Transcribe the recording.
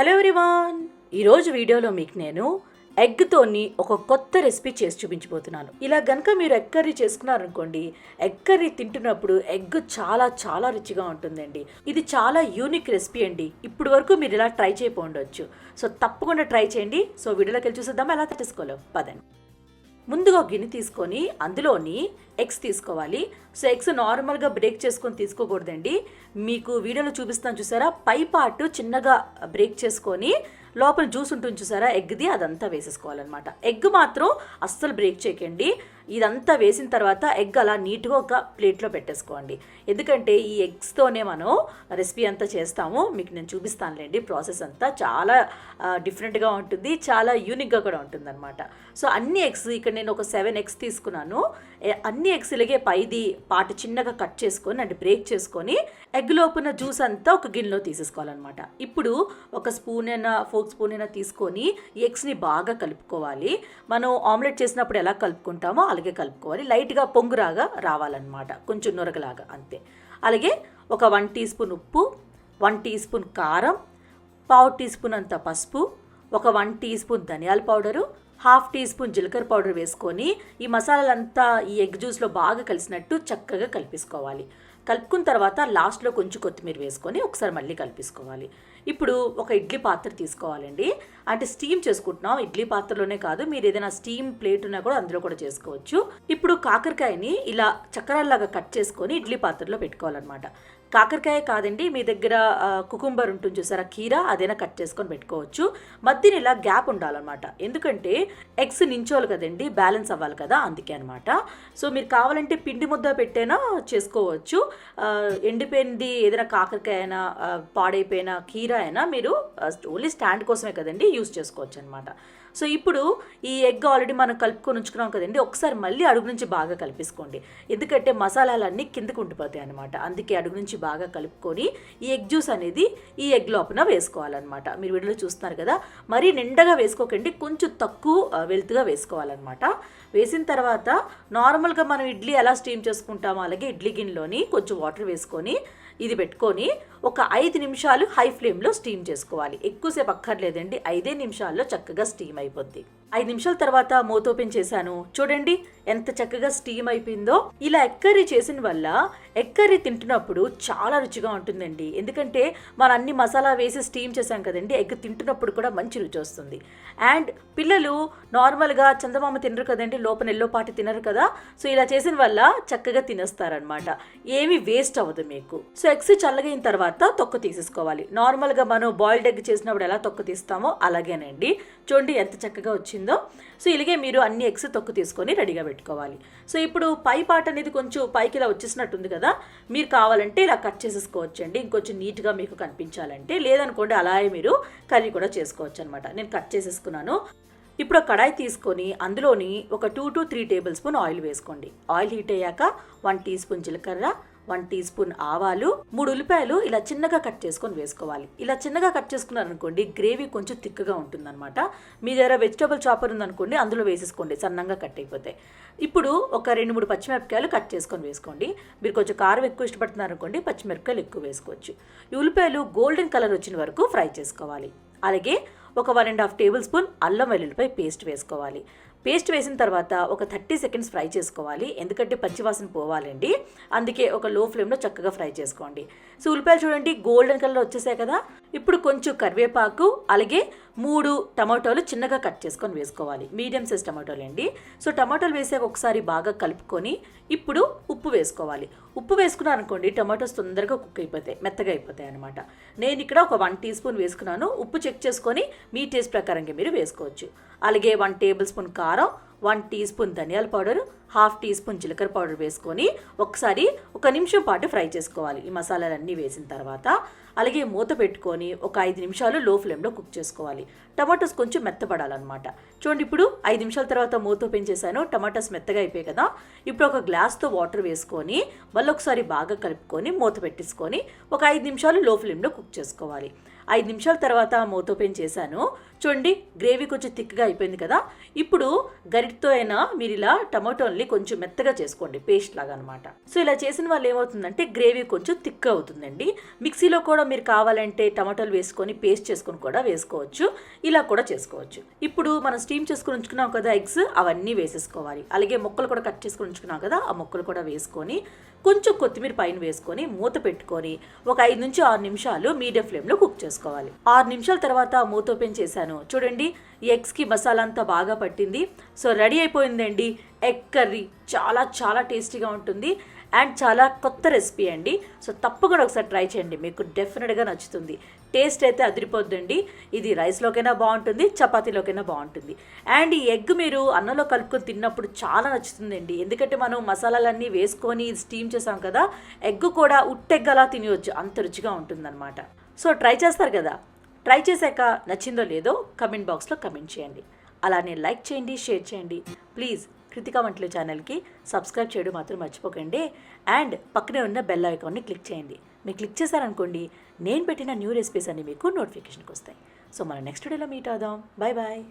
Hello everyone. ఈరోజు వీడియోలో మీకు నేను ఎగ్తోని ఒక కొత్త రెసిపీ చేసి చూపించబోతున్నాను. ఇలా గనక మీరు ఎగ్ కర్రీ చేసుకున్నారనుకోండి ఎగ్ కర్రీ తింటున్నప్పుడు ఎగ్ చాలా చాలా రుచిగా ఉంటుందండి. ఇది చాలా యూనిక్ రెసిపీ అండి. ఇప్పుడు వరకు మీరు ఇలా ట్రై చేయకపోండొచ్చు సో తప్పకుండా ట్రై చేయండి. సో వీడియోలోకి వెళ్ళి చూసేద్దాం ఎలా తీసుకోలేం పదండి. ముందుగా గిన్నె తీసుకొని అందులోని ఎగ్స్ తీసుకోవాలి. సో ఎగ్స్ నార్మల్గా బ్రేక్ చేసుకొని తీసుకోకూడదండి. మీకు వీడియోలో చూపిస్తాను చూసారా? పై పార్ట్ చిన్నగా బ్రేక్ చేసుకొని లోపల జ్యూస్ ఉంటుంది చూసారా? ఎగ్ది అదంతా వేసేసుకోవాలన్నమాట. ఎగ్ మాత్రం అస్సలు బ్రేక్ చేయకండి. ఇదంతా వేసిన తర్వాత ఎగ్ అలా నీట్గా ఒక ప్లేట్లో పెట్టేసుకోండి. ఎందుకంటే ఈ ఎగ్స్తోనే మనం రెసిపీ అంతా చేస్తాము. మీకు నేను చూపిస్తానులేండి. ప్రాసెస్ అంతా చాలా డిఫరెంట్గా ఉంటుంది. చాలా యూనిక్గా కూడా ఉంటుందన్నమాట. సో అన్ని ఎగ్స్ ఇక్కడ నేను ఒక సెవెన్ ఎగ్స్ తీసుకున్నాను. అన్ని ఎగ్స్ ఇలాగే పైది పాట చిన్నగా కట్ చేసుకొని అంటే బ్రేక్ చేసుకొని ఎగ్ లోపున జ్యూస్ అంతా ఒక గిన్నెలో తీసేసుకోవాలన్నమాట. ఇప్పుడు ఒక స్పూన్ అయినా ఫోక్ స్పూన్ అయినా తీసుకొని ఈ ఎగ్స్ని బాగా కలుపుకోవాలి. మనం ఆమ్లెట్ చేసినప్పుడు ఎలా కలుపుకుంటామో అలాగే కలుపుకోవాలి. లైట్గా పొంగురాగా రావాలన్నమాట. కొంచెం నురగలాగా అంతే. అలాగే ఒక వన్ టీ స్పూన్ ఉప్పు వన్ టీ స్పూన్ కారం పావు టీ స్పూన్ అంత పసుపు ఒక వన్ టీ స్పూన్ ధనియాల పౌడరు హాఫ్ టీ స్పూన్ జీలకర్ర పౌడర్ వేసుకొని ఈ మసాలాలంతా ఈ ఎగ్ జ్యూస్లో బాగా కలిసినట్టు చక్కగా కలిపేసుకోవాలి. కలుపుకున్న తర్వాత లాస్ట్లో కొంచెం కొత్తిమీర వేసుకొని ఒకసారి మళ్ళీ కలిపేసుకోవాలి. ఇప్పుడు ఒక ఇడ్లీ పాత్ర తీసుకోవాలండి. అంటే స్టీమ్ చేసుకుంటున్నాం. ఇడ్లీ పాత్రలోనే కాదు మీరు ఏదైనా స్టీమ్ ప్లేట్ ఉన్నా కూడా అందులో కూడా చేసుకోవచ్చు. ఇప్పుడు కాకరకాయని ఇలా చక్రాల్లాగా కట్ చేసుకొని ఇడ్లీ పాత్రలో పెట్టుకోవాలన్నమాట. కాకరకాయ కాదండి మీ దగ్గర కుకుంబర్ ఉంటుంది చూసారా కీరా అదైనా కట్ చేసుకొని పెట్టుకోవచ్చు. మధ్యన ఇలా గ్యాప్ ఉండాలన్నమాట. ఎందుకంటే ఎగ్స్ నించోవాలి కదండి బ్యాలెన్స్ అవ్వాలి కదా అందుకే అనమాట సో మీరు కావాలంటే పిండి ముద్ద పెట్టైనా చేసుకోవచ్చు. ఎండిపోయింది ఏదైనా కాకరకాయ అయినా పాడైపోయిన కీర అయినా మీరు ఓన్లీ స్టాండ్ కోసమే కదండి యూస్ చేసుకోవచ్చు అనమాట సో ఇప్పుడు ఈ ఎగ్ ఆల్రెడీ మనం కలుపుకొని ఉంచుకున్నాం కదండి ఒకసారి మళ్ళీ అడుగు నుంచి బాగా కలిపేసుకోండి. ఎందుకంటే మసాలాలన్నీ కిందకు ఉండిపోతాయి అనమాట అందుకే అడుగు నుంచి బాగా కలుపుకొని ఈ ఎగ్ జ్యూస్ అనేది ఈ ఎగ్ లోపల వేసుకోవాలన్నమాట. మీరు వీడియోలో చూస్తున్నారు కదా మరీ నిండగా వేసుకోకండి కొంచెం తక్కువ ఆ, వేసుకోవాలన్నమాట. వేసిన తర్వాత నార్మల్గా మనం ఇడ్లీ ఎలా స్టీమ్ చేసుకుంటామో అలాగే ఇడ్లీ గిన్నెలోని కొంచెం వాటర్ వేసుకొని ఇది పెట్టుకొని ఒక ఐదు నిమిషాలు హై ఫ్లేమ్లో స్టీమ్ చేసుకోవాలి. ఎక్కువసేపు అక్కర్లేదండి ఐదే నిమిషాల్లో చక్కగా స్టీమ్ అయిపోద్ది. ఐదు నిమిషాల తర్వాత మూత ఓపెన్ చేశాను. చూడండి ఎంత చక్కగా స్టీమ్ అయిపోయిందో. ఇలా ఎక్కర్రీ చేసిన వల్ల ఎక్కర్రీ తింటున్నప్పుడు చాలా రుచిగా ఉంటుందండి. ఎందుకంటే మనం అన్ని మసాలా వేసి స్టీమ్ చేశాం కదండి ఎగ్ తింటున్నప్పుడు కూడా మంచి రుచి వస్తుంది. అండ్ పిల్లలు నార్మల్గా చందమామ తినరు కదండి లోపల ఎల్లో పాటి తినరు కదా. సో ఇలా చేసిన వల్ల చక్కగా తినేస్తారనమాట ఏమీ వేస్ట్ అవ్వదు మీకు. సో ఎగ్స్ చల్లగైన తర్వాత తొక్క తీసేసుకోవాలి. నార్మల్గా మనం బాయిల్డ్ ఎగ్ చేసినప్పుడు ఎలా తొక్క తీస్తామో అలాగేనండి. చూడండి ఎంత చక్కగా వచ్చింది. సో ఇలాగే మీరు అన్ని ఎగ్స్ తొక్కు తీసుకొని రెడీగా పెట్టుకోవాలి. సో ఇప్పుడు పై పాట అనేది కొంచెం పైకి ఇలా వచ్చేసినట్టుంది కదా. మీరు కావాలంటే ఇలా కట్ చేసేసుకోవచ్చండి. ఇంకొంచెం నీట్గా మీకు కనిపించాలంటే. లేదనుకోండి అలాగే మీరు కర్రీ కూడా చేసుకోవచ్చు అనమాట నేను కట్ చేసేసుకున్నాను. ఇప్పుడు కడాయి తీసుకొని అందులోని ఒక two to three tablespoon oil వేసుకోండి. ఆయిల్ హీట్ అయ్యాక వన్ టీ స్పూన్ జీలకర్ర వన్ టీ స్పూన్ ఆవాలు మూడు ఉల్లిపాయలు ఇలా చిన్నగా కట్ చేసుకొని వేసుకోవాలి. ఇలా చిన్నగా కట్ చేసుకున్నారనుకోండి గ్రేవీ కొంచెం తిక్కగా ఉంటుందన్నమాట. మీ దగ్గర వెజిటబుల్ చాపర్ ఉందనుకోండి అందులో వేసేసుకోండి సన్నంగా కట్ అయిపోతాయి. ఇప్పుడు ఒక రెండు మూడు పచ్చిమిరపకాయలు కట్ చేసుకొని వేసుకోండి. మీరు కొంచెం కారం ఎక్కువ ఇష్టపడుతున్నారు అనుకోండి పచ్చిమిరపకాయలు ఎక్కువ వేసుకోవచ్చు. ఈ ఉల్లిపాయలు గోల్డెన్ కలర్ వచ్చిన వరకు ఫ్రై చేసుకోవాలి. అలాగే ఒక one and half tablespoon అల్లం వెల్లుల్లిపై పేస్ట్ వేసుకోవాలి. పేస్ట్ వేసిన తర్వాత ఒక థర్టీ సెకండ్స్ ఫ్రై చేసుకోవాలి. ఎందుకంటే పచ్చివాసన పోవాలండి. అందుకే ఒక లో ఫ్లేమ్లో చక్కగా ఫ్రై చేసుకోండి. సో ఉల్లిపాయలు చూడండి గోల్డెన్ కలర్ వచ్చేసాయి కదా. ఇప్పుడు కొంచెం కరివేపాకు అలాగే మూడు టమాటోలు చిన్నగా కట్ చేసుకొని వేసుకోవాలి. మీడియం సైజ్ టమాటోలు అండి. సో టమాటోలు వేసాక ఒకసారి బాగా కలుపుకొని ఇప్పుడు ఉప్పు వేసుకోవాలి. ఉప్పు వేసుకున్నారనుకోండి టమాటోస్ తొందరగా కుక్ అయిపోతాయి మెత్తగా అయిపోతాయి అనమాట నేను ఇక్కడ ఒక వన్ టీ స్పూన్ వేసుకున్నాను. ఉప్పు చెక్ చేసుకొని మీ టేస్ట్ ప్రకారంగా మీరు వేసుకోవచ్చు. అలాగే వన్ టేబుల్ స్పూన్ కారం వన్ టీ స్పూన్ ధనియాల పౌడర్ హాఫ్ టీ స్పూన్ జీలకర్ర పౌడర్ వేసుకొని ఒకసారి ఒక నిమిషం పాటు ఫ్రై చేసుకోవాలి. ఈ మసాలాలన్నీ వేసిన తర్వాత అలాగే మూత పెట్టుకొని ఒక ఐదు నిమిషాలు లో ఫ్లేమ్లో కుక్ చేసుకోవాలి. టమాటోస్ కొంచెం మెత్తపడాలన్నమాట. చూడండి ఇప్పుడు ఐదు నిమిషాల తర్వాత మూత ఓపెన్ చేశాను. టమాటాస్ మెత్తగా అయిపోయాయి కదా. ఇప్పుడు ఒక గ్లాస్తో వాటర్ వేసుకొని మళ్ళీ ఒకసారి బాగా కలుపుకొని మూత పెట్టేసుకొని ఒక ఐదు నిమిషాలు లో ఫ్లేమ్లో కుక్ చేసుకోవాలి. ఐదు నిమిషాల తర్వాత మూత ఓపెన్ చేశాను. చూడండి గ్రేవీ కొంచెం థిక్గా అయిపోయింది కదా. ఇప్పుడు గరిటతో అయినా మీరు ఇలా టమాటోల్ని కొంచెం మెత్తగా చేసుకోండి పేస్ట్ లాగా అనమాట సో ఇలా చేసిన వాళ్ళు ఏమవుతుందంటే గ్రేవీ కొంచెం థిక్ అవుతుందండి. మిక్సీలో కూడా మీరు కావాలంటే టమాటాలు వేసుకొని పేస్ట్ చేసుకొని కూడా వేసుకోవచ్చు. ఇలా కూడా చేసుకోవచ్చు. ఇప్పుడు మనం స్టీమ్ చేసుకుని ఉంచుకున్నాం కదా ఎగ్స్ అవన్నీ వేసేసుకోవాలి. అలాగే ముక్కలు కూడా కట్ చేసుకుని ఉంచుకున్నాం కదా ఆ ముక్కలు కూడా వేసుకొని కొంచెం కొత్తిమీర పైన వేసుకొని మూత పెట్టుకొని ఒక ఐదు నుంచి ఆరు నిమిషాలు మీడియం ఫ్లేమ్లో కుక్ చేసుకోవాలి. ఆరు నిమిషాల తర్వాత మూత ఓపెన్ చేశాను. చూడండి ఈ ఎగ్స్కి మసాలా అంతా బాగా పట్టింది. సో రెడీ అయిపోయిందండి. ఎగ్ కర్రీ చాలా చాలా టేస్టీగా ఉంటుంది. అండ్ చాలా కొత్త రెసిపీ అండి. సో తప్పకుండా ఒకసారి ట్రై చేయండి. మీకు డెఫినెట్గా నచ్చుతుంది. టేస్ట్ అయితే అదిరిపోద్దండి. ఇది రైస్లోకైనా బాగుంటుంది చపాతీలోకైనా బాగుంటుంది. అండ్ ఈ ఎగ్ మీరు అన్నంలో కలుపుకొని తిన్నప్పుడు చాలా నచ్చుతుందండి. ఎందుకంటే మనం మసాలాలన్నీ వేసుకొని స్టీమ్ చేసాం కదా ఎగ్ కూడా ఉట్టెగ్గలా తినవచ్చు అంత రుచిగా ఉంటుందన్నమాట. సో ట్రై చేస్తారు కదా? ట్రై చేశాక నచ్చిందో లేదో కమెంట్ బాక్స్లో కమెంట్ చేయండి. అలానే లైక్ చేయండి షేర్ చేయండి. ప్లీజ్ కృతికా వంటల ఛానల్కి సబ్స్క్రైబ్ చేయడం మాత్రం మర్చిపోకండి. అండ్ పక్కనే ఉన్న బెల్ ఐకాన్ని క్లిక్ చేయండి. మీరు క్లిక్ చేశారనుకోండి నేను పెట్టిన న్యూ రెసిపీస్ అన్ని మీకు నోటిఫికేషన్కి వస్తాయి సో మన నెక్స్ట్ వీడియోలో మీట్ అవుదాం. Bye bye